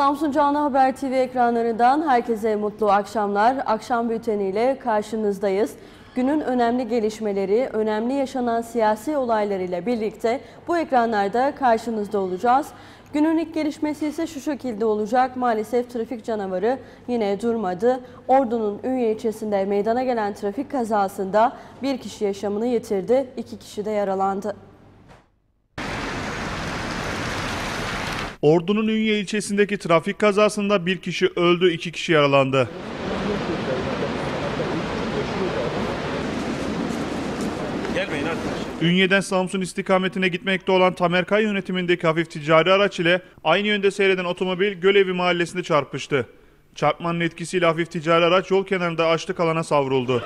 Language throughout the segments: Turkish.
Samsun Canlı Haber TV ekranlarından herkese mutlu akşamlar. Akşam bülteniyle karşınızdayız. Günün önemli gelişmeleri, önemli yaşanan siyasi olaylarıyla birlikte bu ekranlarda karşınızda olacağız. Günün ilk gelişmesi ise şu şekilde olacak. Maalesef trafik canavarı yine durmadı. Ordu'nun Ünye ilçesinde meydana gelen trafik kazasında bir kişi yaşamını yitirdi, iki kişi de yaralandı. Ordu'nun Ünye ilçesindeki trafik kazasında bir kişi öldü, iki kişi yaralandı. Gelmeyin arkadaşlar. Ünye'den Samsun istikametine gitmekte olan Tamerkay yönetimindeki hafif ticari araç ile aynı yönde seyreden otomobil Gölevi mahallesinde çarpıştı. Çarpmanın etkisiyle hafif ticari araç yol kenarında açlık alana savruldu.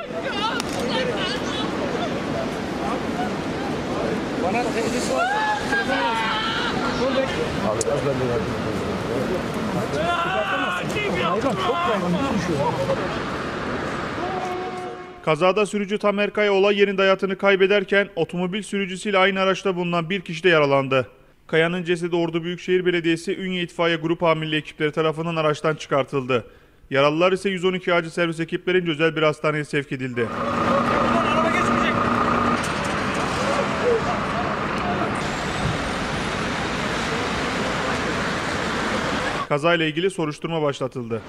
Bana hediyesi var. Telefon lazım. Dur bekle. Kazada sürücü Tamerkay olay yerinde hayatını kaybederken otomobil sürücüsüyle aynı araçta bulunan bir kişi de yaralandı. Kayanın cesedi Ordu Büyükşehir Belediyesi Ünye İtfaiye Grup Amirliği ekipleri tarafından araçtan çıkartıldı. Yaralılar ise 112 acil servis ekiplerince özel bir hastaneye sevk edildi. Kazayla ilgili soruşturma başlatıldı.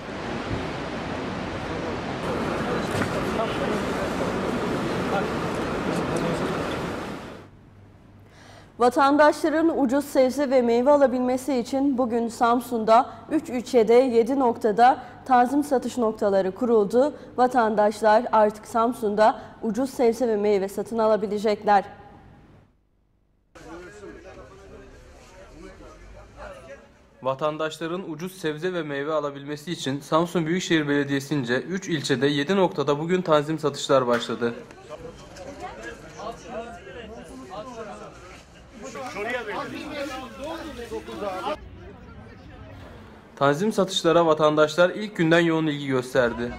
Vatandaşların ucuz sebze ve meyve alabilmesi için bugün Samsun'da 3 ilçede 7 noktada tanzim satış noktaları kuruldu. Vatandaşlar artık Samsun'da ucuz sebze ve meyve satın alabilecekler. Vatandaşların ucuz sebze ve meyve alabilmesi için Samsun Büyükşehir Belediyesi'nce 3 ilçede 7 noktada bugün tanzim satışlar başladı. Tanzim satışlara vatandaşlar ilk günden yoğun ilgi gösterdi.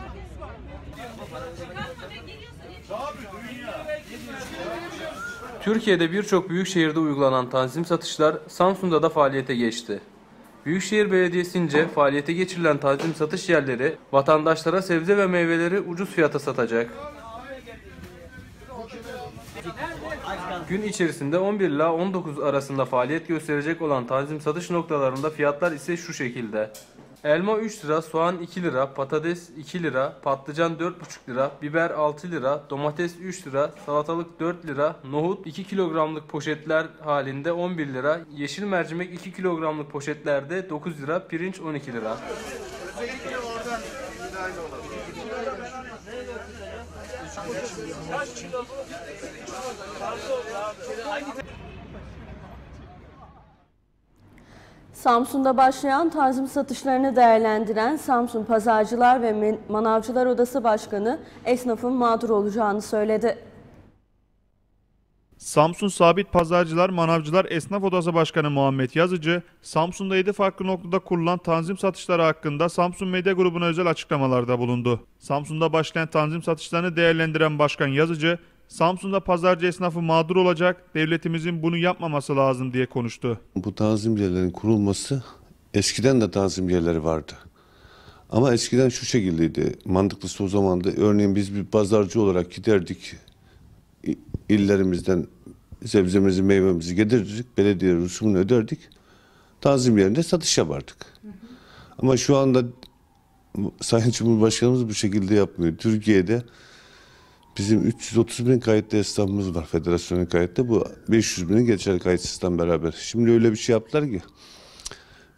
Türkiye'de birçok büyük şehirde uygulanan tanzim satışlar Samsun'da da faaliyete geçti. Büyükşehir Belediyesi'nce faaliyete geçirilen tanzim satış yerleri vatandaşlara sebze ve meyveleri ucuz fiyata satacak. Gün içerisinde 11 ila 19 arasında faaliyet gösterecek olan tanzim satış noktalarında fiyatlar ise şu şekilde. Elma 3 lira, soğan 2 lira, patates 2 lira, patlıcan 4,5 lira, biber 6 lira, domates 3 lira, salatalık 4 lira, nohut 2 kilogramlık poşetler halinde 11 lira, yeşil mercimek 2 kilogramlık poşetlerde 9 lira, pirinç 12 lira. Samsun'da başlayan tanzim satışlarını değerlendiren Samsun Pazarcılar ve Manavcılar Odası Başkanı esnafın mağdur olacağını söyledi. Samsun Sabit Pazarcılar Manavcılar Esnaf Odası Başkanı Muhammed Yazıcı, Samsun'da 7 farklı noktada kurulan tanzim satışları hakkında Samsun Medya Grubu'na özel açıklamalarda bulundu. Samsun'da başlayan tanzim satışlarını değerlendiren Başkan Yazıcı, Samsun'da pazarcı esnafı mağdur olacak, devletimizin bunu yapmaması lazım diye konuştu. Bu tanzim yerlerinin kurulması eskiden de tanzim yerleri vardı. Ama eskiden şu şekildeydi. Mantıklısı o zamandı. Örneğin biz bir pazarcı olarak giderdik. İllerimizden sebzemizi, meyvemizi getirirdik. Belediye rusumunu öderdik. Tanzim yerinde satış yapardık. Ama şu anda Sayın Cumhurbaşkanımız bu şekilde yapmıyor. Türkiye'de Bizim 330 bin kayıtlı esnafımız var federasyonun kayıtlı. Bu 500 bini geçer kayıtsızdan beraber. Şimdi öyle bir şey yaptılar ki.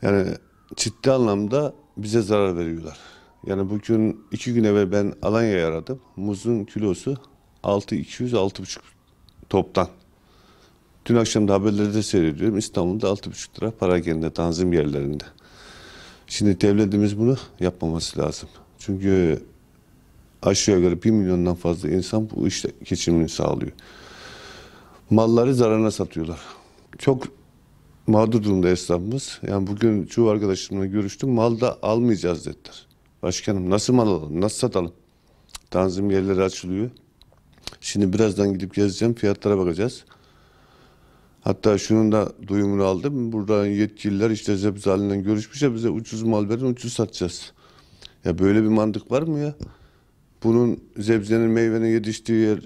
Yani ciddi anlamda bize zarar veriyorlar. Yani bugün iki gün evvel ben Alanya'ya aradım. Muzun kilosu 6-200 6,5 toptan. Dün akşam da haberleri de seyrediyorum. İstanbul'da 6,5 lira para kendine tanzim yerlerinde. Şimdi devletimiz bunu yapmaması lazım. Çünkü aşağı yukarı 1 milyondan fazla insan bu işte geçimini sağlıyor. Malları zararına satıyorlar. Çok mağdur durumda esnafımız. Yani bugün çoğu arkadaşımla görüştüm. Mal da almayacağız dediler. Başkanım nasıl mal alalım? Nasıl satalım? Tanzim yerleri açılıyor. Şimdi birazdan gidip gezeceğim. Fiyatlara bakacağız. Hatta şunun da duyumunu aldım. Buradan yetkililer işte Zebze halinden görüşmüşler bize ucuz mal verin ucuz satacağız. Ya böyle bir mantık var mı ya? Bunun zebzenin meyvenin yetiştiği yer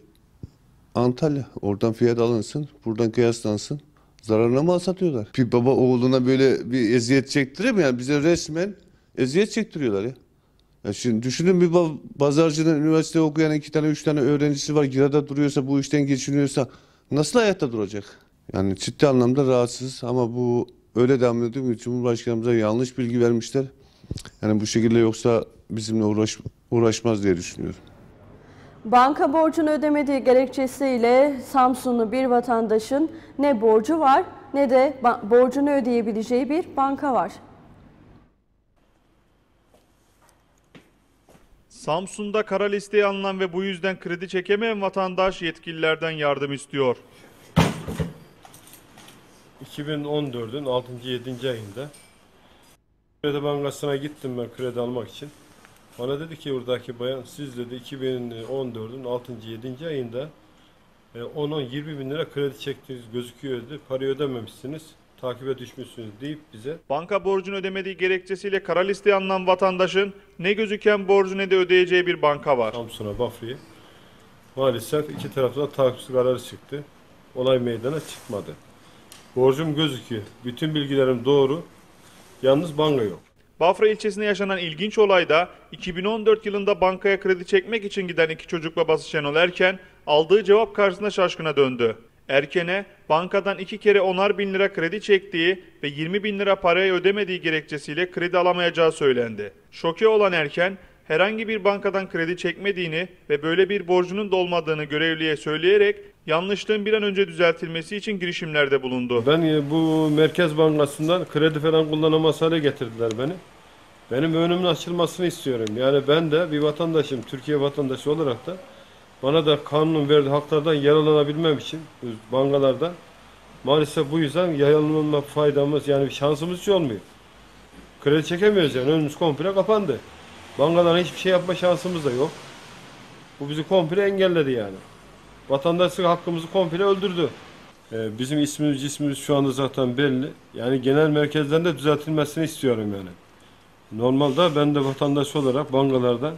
Antalya. Oradan fiyat alınsın. Buradan kıyaslansın. Zararına mal satıyorlar. Bir baba oğluna böyle bir eziyet çektirir mi? Yani bize resmen eziyet çektiriyorlar ya. Ya şimdi düşünün bir pazarcının üniversite okuyan iki tane üç tane öğrencisi var. Kirada duruyorsa bu işten geçiniyorsa nasıl hayatta duracak? Yani ciddi anlamda rahatsız ama bu öyle devam ediyor Cumhurbaşkanımıza yanlış bilgi vermişler. Yani bu şekilde yoksa bizimle uğraş, uğraşmaz diye düşünüyorum. Banka borcunu ödemediği gerekçesiyle Samsunlu bir vatandaşın ne borcu var ne de borcunu ödeyebileceği bir banka var. Samsun'da kara listeye alınan ve bu yüzden kredi çekemeyen vatandaş yetkililerden yardım istiyor. 2014'ün 6. 7. ayında Kredi Bankası'na gittim ben kredi almak için. Bana dedi ki buradaki bayan siz dedi 2014'ün 6. 7. ayında 10-20 bin lira kredi çektiğiniz gözüküyor dedi. Parayı ödememişsiniz. Takibe düşmüşsünüz deyip bize Banka borcunu ödemediği gerekçesiyle kara listeye alınan vatandaşın ne gözüken borcu ne de ödeyeceği bir banka var. Samsun'a, Bafra'ya maalesef iki taraftan takipsiz kararı çıktı. Olay meydana çıkmadı. Borcum gözüküyor. Bütün bilgilerim doğru. Yalnız banka yok. Bafra ilçesinde yaşanan ilginç olayda 2014 yılında bankaya kredi çekmek için giden iki çocuk babası Şenol Erken aldığı cevap karşısında şaşkına döndü. Erken'e bankadan iki kere onar bin lira kredi çektiği ve 20 bin lira parayı ödemediği gerekçesiyle kredi alamayacağı söylendi. Şoke olan Erken herhangi bir bankadan kredi çekmediğini ve böyle bir borcunun da olmadığını görevliye söyleyerek yanlışlığın bir an önce düzeltilmesi için girişimlerde bulundu. Ben bu Merkez Bankası'ndan kredi falan kullanamaz hale getirdiler beni. Benim önümün açılmasını istiyorum. Yani ben de bir vatandaşım, Türkiye vatandaşı olarak da bana da kanunun verdiği haklardan yararlanabilmem için bu bankalarda maalesef bu yüzden yararlanma faydamız yani şansımız hiç olmuyor. Kredi çekemiyoruz yani önümüz komple kapandı. Bankadan hiçbir şey yapma şansımız da yok. Bu bizi komple engelledi yani. Vatandaşlık hakkımızı komple öldürdü. Ee, bizim ismimiz cismimiz şu anda zaten belli. Yani genel merkezden de düzeltilmesini istiyorum yani. Normalde ben de vatandaş olarak bankalardan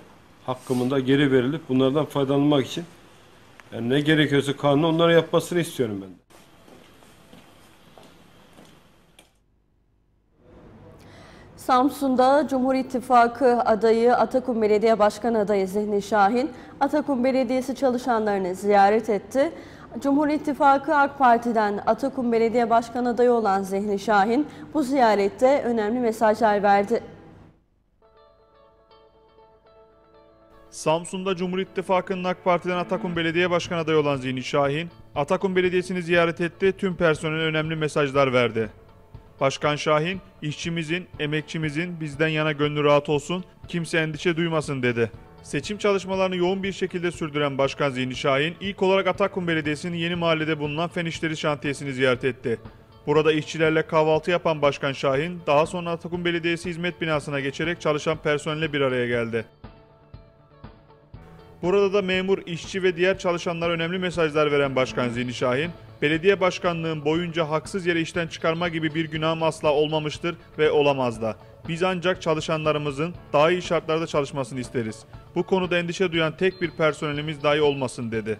hakkımın da geri verilip bunlardan faydalanmak için yani ne gerekiyorsa kanun onları yapmasını istiyorum ben. de. Samsun'da Cumhur İttifakı adayı Atakum Belediye Başkan adayı Zihni Şahin, Atakum Belediyesi çalışanlarını ziyaret etti. Cumhur İttifakı AK Parti'den Atakum Belediye Başkan adayı olan Zihni Şahin bu ziyarette önemli mesajlar verdi. Samsun'da Cumhur İttifakı'nın AK Parti'den Atakum Belediye Başkanı adayı olan Zihni Şahin, Atakum Belediyesi'ni ziyaret etti, tüm personele önemli mesajlar verdi. Başkan Şahin, işçimizin, emekçimizin bizden yana gönlü rahat olsun, kimse endişe duymasın dedi. Seçim çalışmalarını yoğun bir şekilde sürdüren Başkan Zihni Şahin, ilk olarak Atakum Belediyesi'nin yeni mahallede bulunan Fen İşleri Şantiyesi'ni ziyaret etti. Burada işçilerle kahvaltı yapan Başkan Şahin, daha sonra Atakum Belediyesi hizmet binasına geçerek çalışan personelle bir araya geldi. Burada da memur, işçi ve diğer çalışanlara önemli mesajlar veren Başkan Zihni Şahin, belediye başkanlığın boyunca haksız yere işten çıkarma gibi bir günahım asla olmamıştır ve olamaz da. Biz ancak çalışanlarımızın daha iyi şartlarda çalışmasını isteriz. Bu konuda endişe duyan tek bir personelimiz dahi olmasın dedi.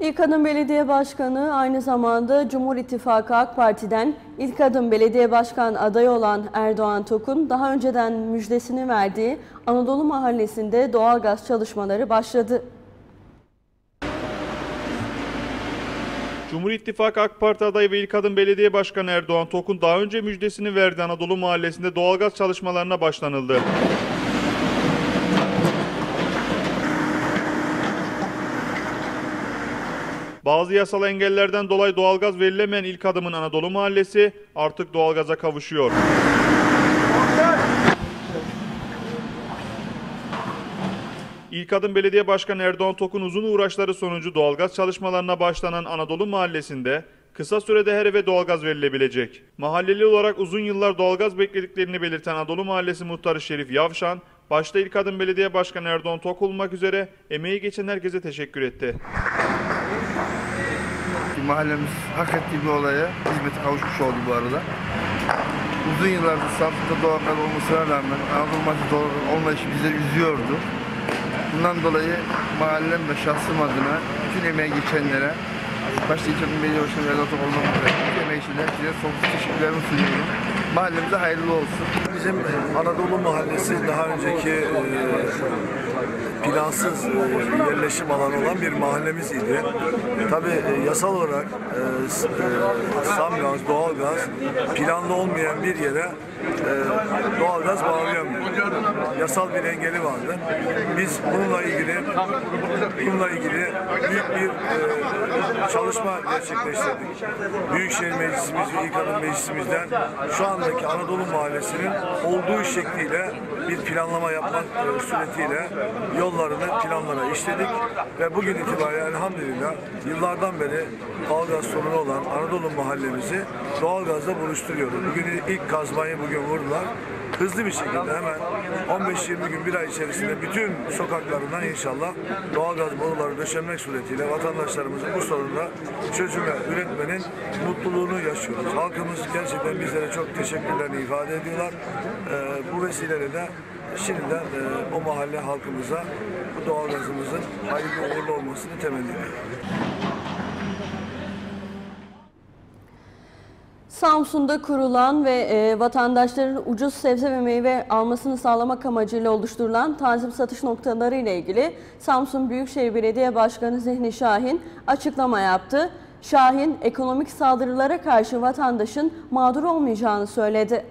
İlk Adım Belediye Başkanı aynı zamanda Cumhur İttifakı AK Parti'den İlk Adım Belediye Başkan adayı olan Erdoğan Tokun daha önceden müjdesini verdiği Anadolu Mahallesi'nde doğalgaz çalışmaları başladı. Cumhur İttifakı AK Parti adayı ve ilk adım belediye başkanı Erdoğan Tokun daha önce müjdesini verdi Anadolu Mahallesi'nde doğalgaz çalışmalarına başlanıldı. Bazı yasal engellerden dolayı doğalgaz verilemeyen ilk adımın Anadolu Mahallesi artık doğalgaza kavuşuyor. İlk adım belediye başkanı Erdoğan Tokun uzun uğraşları sonucu doğalgaz çalışmalarına başlanan Anadolu Mahallesi'nde kısa sürede her eve doğalgaz verilebilecek. Mahalleli olarak uzun yıllar doğalgaz beklediklerini belirten Anadolu Mahallesi muhtarı Şerif Yavşan, başta İlk Adım Belediye Başkanı Erdoğan Tok olmak üzere emeği geçen herkese teşekkür etti. Mahallemiz hak ettiği bir olaya hizmeti kavuşmuş oldu bu arada. Uzun yıllardır Samsun'da doğanlar olmasına rağmen Anadolu doğru olmayışı bizi üzüyordu. Bundan dolayı mahallem ve şahsım adına bütün emeğe geçenlere, başta Adım Belediye Başkanı Tok olmak üzere emeği için hepsine sonsuz teşekkürlerimi sunuyorum. Mahallemize hayırlı olsun. Bizim Anadolu Mahallesi daha önceki e, plansız e, yerleşim alanı olan bir mahallemiz idi. Tabi yasal olarak e, e, Samgaz, doğalgaz planlı olmayan bir yere e, doğalgaz bağlayamıyor. Yasal bir engeli vardı. Biz bununla ilgili bununla ilgili büyük bir e, çalışma gerçekleştirdik. Büyükşehir Meclisimiz ve İlk Adım Meclisimizden şu andaki Anadolu Mahallesi'nin olduğu şekliyle bir planlama yapmak e, suretiyle yollarını planlara işledik ve bugün itibariyle elhamdülillah yıllardan beri doğalgaz sorunu olan Anadolu mahallemizi doğalgazla buluşturuyoruz. Bugün ilk kazmayı bugün vurdular. Hızlı bir şekilde hemen 15-20 gün bir ay içerisinde bütün sokaklarından inşallah doğalgaz boruları döşenmek suretiyle vatandaşlarımızın bu sorunla çözüme üretmenin mutluluğunu yaşıyoruz. Halkımız gerçekten bizlere çok teşekkürlerini ifade ediyorlar. Ee, bu vesileyle de şimdiden e, o mahalle halkımıza bu doğalgazımızın hayırlı uğurlu olmasını temenni ediyorum. Samsun'da kurulan ve e, vatandaşların ucuz sebze ve meyve almasını sağlamak amacıyla oluşturulan tanzim satış noktaları ile ilgili Samsun Büyükşehir Belediye Başkanı Zihni Şahin açıklama yaptı. Şahin, ekonomik saldırılara karşı vatandaşın mağdur olmayacağını söyledi.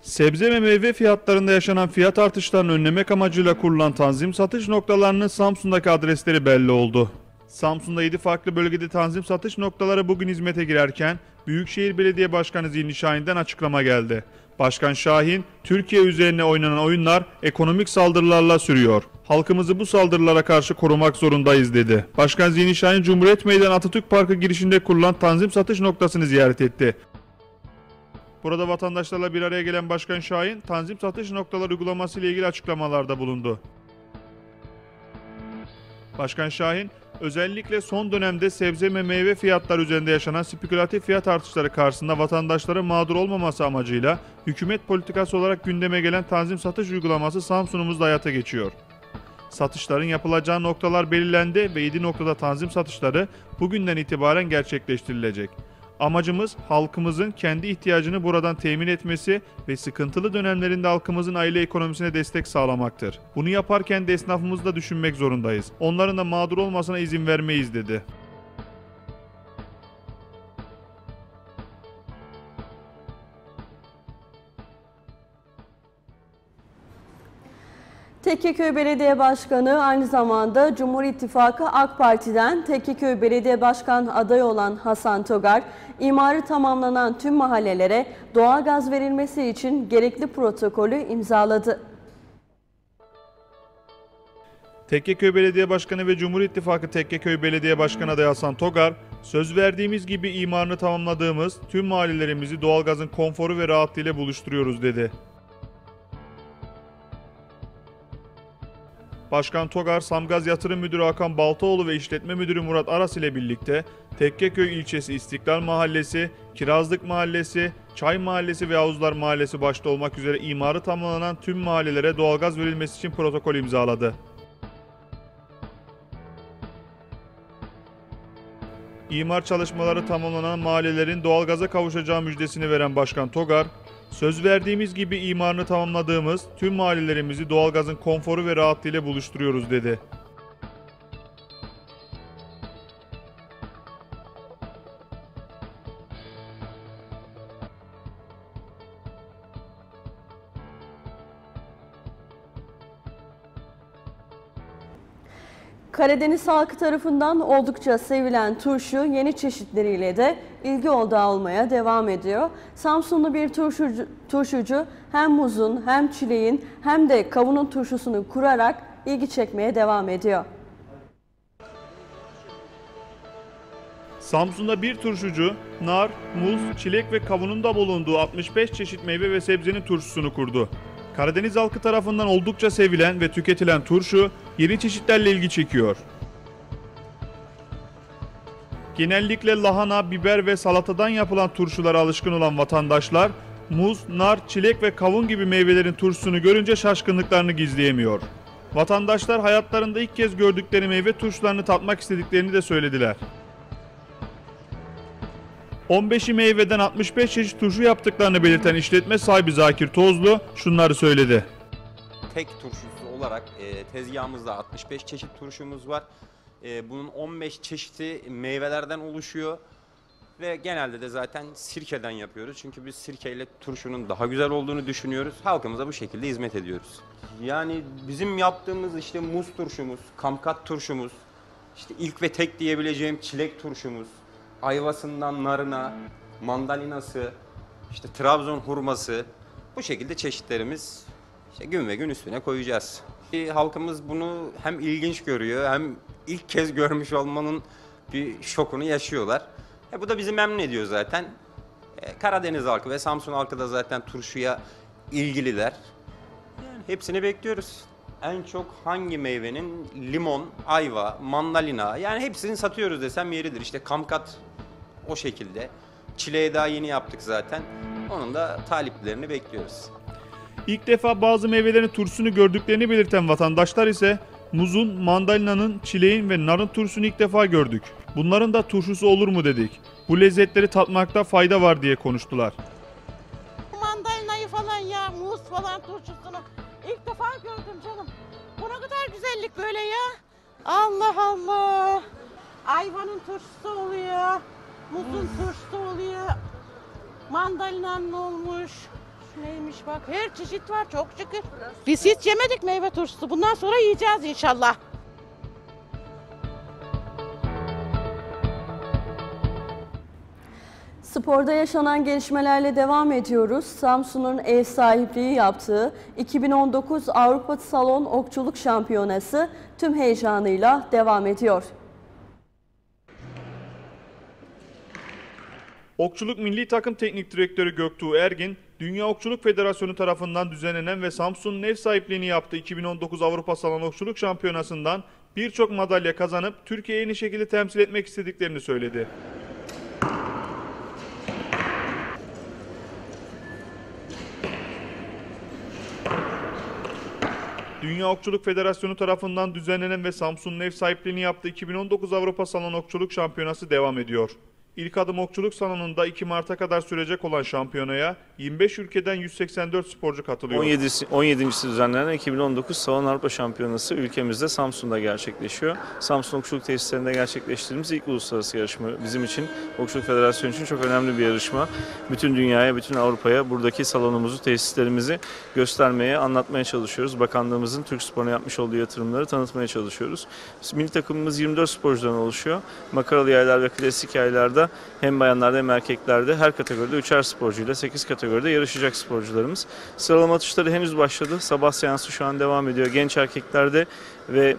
Sebze ve meyve fiyatlarında yaşanan fiyat artışlarını önlemek amacıyla kurulan tanzim satış noktalarının Samsun'daki adresleri belli oldu. Samsun'da 7 farklı bölgede tanzim satış noktaları bugün hizmete girerken Büyükşehir Belediye Başkanı Zihni Şahin'den açıklama geldi. Başkan Şahin, Türkiye üzerine oynanan oyunlar ekonomik saldırılarla sürüyor. Halkımızı bu saldırılara karşı korumak zorundayız dedi. Başkan Zihni Şahin, Cumhuriyet Meydanı Atatürk Parkı girişinde kurulan tanzim satış noktasını ziyaret etti. Burada vatandaşlarla bir araya gelen Başkan Şahin, tanzim satış noktaları uygulaması ile ilgili açıklamalarda bulundu. Başkan Şahin, özellikle son dönemde sebze ve meyve fiyatları üzerinde yaşanan spekülatif fiyat artışları karşısında vatandaşların mağdur olmaması amacıyla hükümet politikası olarak gündeme gelen tanzim satış uygulaması Samsun'umuzda hayata geçiyor. Satışların yapılacağı noktalar belirlendi ve 7 noktada tanzim satışları bugünden itibaren gerçekleştirilecek. Amacımız halkımızın kendi ihtiyacını buradan temin etmesi ve sıkıntılı dönemlerinde halkımızın aile ekonomisine destek sağlamaktır. Bunu yaparken de esnafımızı da düşünmek zorundayız. Onların da mağdur olmasına izin vermeyiz dedi. Tekkeköy Belediye Başkanı aynı zamanda Cumhur İttifakı AK Parti'den Tekkeköy Belediye Başkan adayı olan Hasan Togar, imarı tamamlanan tüm mahallelere doğalgaz verilmesi için gerekli protokolü imzaladı. Tekkeköy Belediye Başkanı ve Cumhur İttifakı Tekkeköy Belediye Başkanı adayı Hasan Togar, söz verdiğimiz gibi imarını tamamladığımız tüm mahallelerimizi doğalgazın konforu ve rahatlığıyla buluşturuyoruz dedi. Başkan Togar, Samgaz Yatırım Müdürü Hakan Baltaoğlu ve İşletme Müdürü Murat Aras ile birlikte Tekkeköy ilçesi İstiklal Mahallesi, Kirazlık Mahallesi, Çay Mahallesi ve Yavuzlar Mahallesi başta olmak üzere imarı tamamlanan tüm mahallelere doğalgaz verilmesi için protokol imzaladı. İmar çalışmaları tamamlanan mahallelerin doğalgaza kavuşacağı müjdesini veren Başkan Togar, söz verdiğimiz gibi imarını tamamladığımız tüm mahallelerimizi doğalgazın konforu ve rahatlığıyla buluşturuyoruz dedi. Karadeniz halkı tarafından oldukça sevilen turşu yeni çeşitleriyle de ilgi odağı olmaya devam ediyor. Samsunlu bir turşucu, turşucu hem muzun hem çileğin hem de kavunun turşusunu kurarak ilgi çekmeye devam ediyor. Samsun'da bir turşucu, nar, muz, çilek ve kavunun da bulunduğu 65 çeşit meyve ve sebzenin turşusunu kurdu. Karadeniz halkı tarafından oldukça sevilen ve tüketilen turşu yeni çeşitlerle ilgi çekiyor. Genellikle lahana, biber ve salatadan yapılan turşulara alışkın olan vatandaşlar, muz, nar, çilek ve kavun gibi meyvelerin turşusunu görünce şaşkınlıklarını gizleyemiyor. Vatandaşlar hayatlarında ilk kez gördükleri meyve turşularını tatmak istediklerini de söylediler. 15'i meyveden 65 çeşit turşu yaptıklarını belirten işletme sahibi Zakir Tozlu şunları söyledi. tek turşusu olarak e, tezgahımızda 65 çeşit turşumuz var. E, bunun 15 çeşidi meyvelerden oluşuyor. Ve genelde de zaten sirkeden yapıyoruz. Çünkü biz sirkeyle turşunun daha güzel olduğunu düşünüyoruz. Halkımıza bu şekilde hizmet ediyoruz. Yani bizim yaptığımız işte muz turşumuz, kamkat turşumuz, işte ilk ve tek diyebileceğim çilek turşumuz, ayvasından narına, mandalinası, işte Trabzon hurması, bu şekilde çeşitlerimiz işte gün ve gün üstüne koyacağız. E, halkımız bunu hem ilginç görüyor hem ilk kez görmüş olmanın bir şokunu yaşıyorlar. E, bu da bizi memnun ediyor zaten. E, Karadeniz halkı ve Samsun halkı da zaten turşuya ilgililer. Yani hepsini bekliyoruz. En çok hangi meyvenin limon, ayva, mandalina yani hepsini satıyoruz desem yeridir. İşte kamkat o şekilde. Çileği daha yeni yaptık zaten. Onun da taliplerini bekliyoruz. İlk defa bazı meyvelerin turşusunu gördüklerini belirten vatandaşlar ise muzun, mandalinanın, çileğin ve narın turşusunu ilk defa gördük. Bunların da turşusu olur mu dedik. Bu lezzetleri tatmakta fayda var diye konuştular. Mandalinayı falan ya, muz falan turşusunu ilk defa gördüm canım. Bu ne kadar güzellik böyle ya. Allah Allah. Ayvanın turşusu oluyor. Muzun turşusu oluyor. Mandalinanın olmuş. Neymiş bak her çeşit var çok şükür. Biz hiç yemedik meyve turşusu. Bundan sonra yiyeceğiz inşallah. Sporda yaşanan gelişmelerle devam ediyoruz. Samsun'un ev sahipliği yaptığı 2019 Avrupa Salon Okçuluk Şampiyonası tüm heyecanıyla devam ediyor. Okçuluk Milli Takım Teknik Direktörü Göktuğ Ergin, Dünya Okçuluk Federasyonu tarafından düzenlenen ve Samsun'un ev sahipliğini yaptığı 2019 Avrupa Salon Okçuluk Şampiyonası'ndan birçok madalya kazanıp Türkiye'yi en iyi şekilde temsil etmek istediklerini söyledi. Dünya Okçuluk Federasyonu tarafından düzenlenen ve Samsun'un ev sahipliğini yaptığı 2019 Avrupa Salon Okçuluk Şampiyonası devam ediyor. İlk adım okçuluk salonunda 2 Mart'a kadar sürecek olan şampiyonaya 25 ülkeden 184 sporcu katılıyor. 17. 17.si düzenlenen 2019 Salon Avrupa Şampiyonası ülkemizde Samsun'da gerçekleşiyor. Samsun Okçuluk Tesislerinde gerçekleştirdiğimiz ilk uluslararası yarışma bizim için, Okçuluk Federasyonu için çok önemli bir yarışma. Bütün dünyaya, bütün Avrupa'ya buradaki salonumuzu, tesislerimizi göstermeye, anlatmaya çalışıyoruz. Bakanlığımızın Türk sporuna yapmış olduğu yatırımları tanıtmaya çalışıyoruz. Milli takımımız 24 sporcudan oluşuyor. Makaralı yaylar ve klasik yaylarda hem bayanlarda hem erkeklerde her kategoride 3'er sporcuyla 8 kategoride yarışacak sporcularımız. Sıralama atışları henüz başladı. Sabah seansı şu an devam ediyor. Genç erkeklerde ve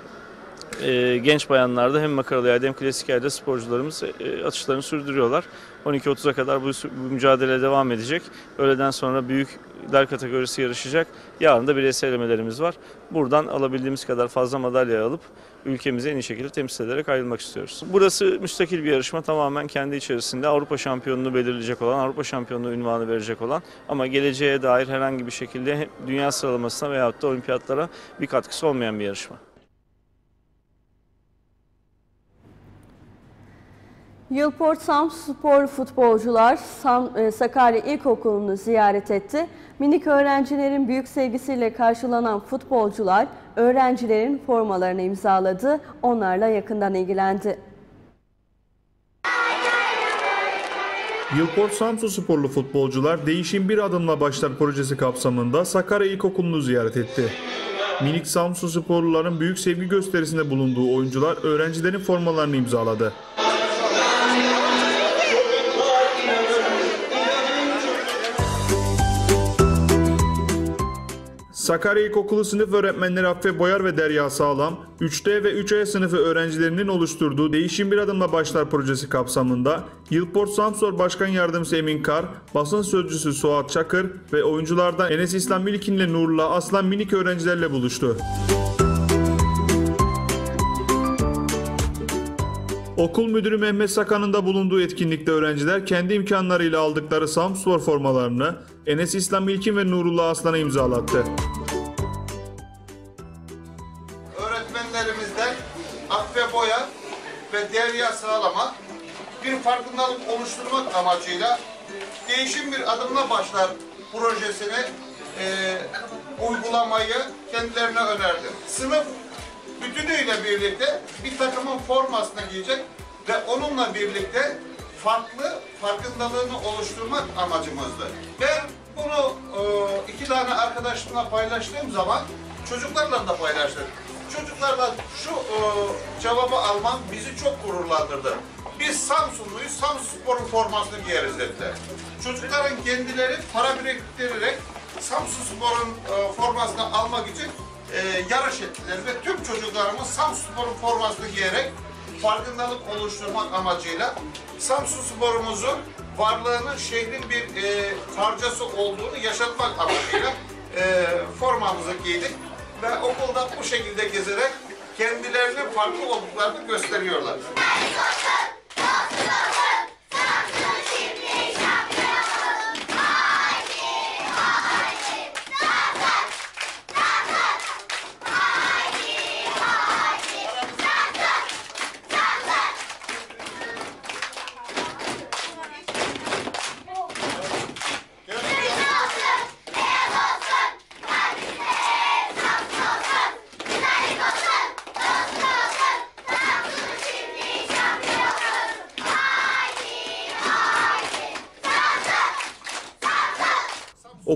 e, genç bayanlarda hem makaralı yayda hem klasik yayda sporcularımız e, atışlarını sürdürüyorlar. 12.30'a kadar bu, bu mücadele devam edecek. Öğleden sonra büyük der kategorisi yarışacak. Yarın da bireysel elemelerimiz var. Buradan alabildiğimiz kadar fazla madalya alıp ülkemizi en iyi şekilde temsil ederek ayrılmak istiyoruz. Burası müstakil bir yarışma tamamen kendi içerisinde Avrupa şampiyonunu belirleyecek olan, Avrupa şampiyonluğu ünvanı verecek olan ama geleceğe dair herhangi bir şekilde dünya sıralamasına veyahut da olimpiyatlara bir katkısı olmayan bir yarışma. Yılport Samspor futbolcular Sam, e, Sakarya İlkokulu'nu ziyaret etti. Minik öğrencilerin büyük sevgisiyle karşılanan futbolcular öğrencilerin formalarını imzaladı. Onlarla yakından ilgilendi. Yılport Samsun sporlu futbolcular Değişim Bir Adımla Başlar projesi kapsamında Sakarya İlkokulu'nu ziyaret etti. Minik Samsun sporluların büyük sevgi gösterisinde bulunduğu oyuncular öğrencilerin formalarını imzaladı. Sakarya İlkokulu sınıf öğretmenleri Affe Boyar ve Derya Sağlam, 3D ve 3E sınıfı öğrencilerinin oluşturduğu Değişim Bir Adımla Başlar projesi kapsamında Yılport Samsor Başkan Yardımcısı Emin Kar, basın sözcüsü Suat Çakır ve oyunculardan Enes İslam Milkin ile Nurullah Aslan Minik öğrencilerle buluştu. Okul müdürü Mehmet Sakan'ın da bulunduğu etkinlikte öğrenciler kendi imkanlarıyla aldıkları Samspor formalarını Enes İslam İlkin ve Nurullah Aslan'a imzalattı. öğretmenlerimizden Affe Boya ve Derya Sağlam'a bir farkındalık oluşturmak amacıyla değişim bir adımla başlar projesini e, uygulamayı kendilerine önerdim. Sınıf bütünüyle birlikte bir takımın formasını giyecek ve onunla birlikte farklı farkındalığını oluşturmak amacımızdı. Ben bunu e, iki tane arkadaşımla paylaştığım zaman çocuklarla da paylaştık. Çocuklarla şu e, cevabı almam bizi çok gururlandırdı. Biz Samsunluyuz, Samsunspor'un formasını giyeriz dediler. Çocukların kendileri para biriktirerek Samsunspor'un e, formasını almak için yarış ettiler ve tüm çocuklarımız Samsunspor'un formasını giyerek farkındalık oluşturmak amacıyla Samsun sporumuzun varlığının şehrin bir e, parçası olduğunu yaşatmak amacıyla e, formamızı giydik ve okulda bu şekilde gezerek kendilerinin farklı olduklarını gösteriyorlar.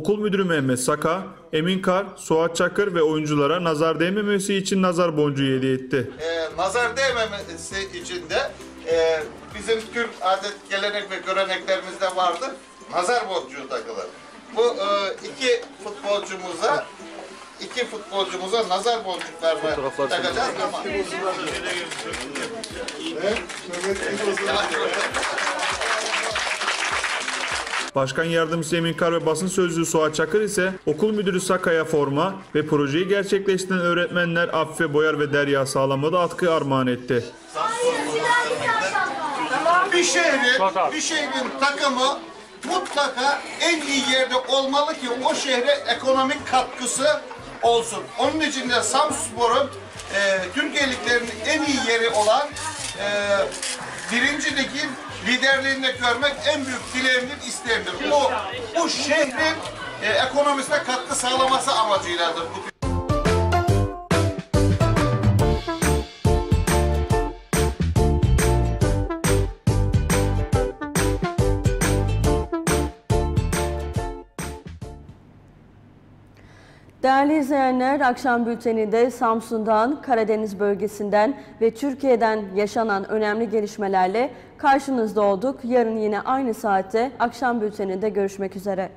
Okul müdürü Mehmet Saka, Emin Kar, Suat Çakır ve oyunculara nazar değmemesi için nazar boncuğu hediye etti. e, nazar değmemesi için de e, bizim Türk adet, gelenek ve göreneklerimizde vardır. Nazar boncuğu takılır. Bu e, iki futbolcumuza iki futbolcumuza nazar boncuklarını takacağız ama Başkan Yardımcısı Emin Kar ve basın sözcüsü Suat Çakır ise okul müdürü Saka'ya forma ve projeyi gerçekleştiren öğretmenler Affe Boyar ve Derya Sağlam'a da atkı armağan etti. bir şehrin bir şehrin takımı mutlaka en iyi yerde olmalı ki o şehre ekonomik katkısı olsun. Onun için de Samspor'un e, Türkiye liglerinin en iyi yeri olan e, birinci ligin liderliğinde görmek en büyük dileğimdir, isteğimdir. Bu, bu şehrin e, ekonomisine katkı sağlaması amacıyladır bu Değerli izleyenler, akşam bülteninde Samsun'dan, Karadeniz bölgesinden ve Türkiye'den yaşanan önemli gelişmelerle karşınızda olduk. Yarın yine aynı saatte akşam bülteninde görüşmek üzere.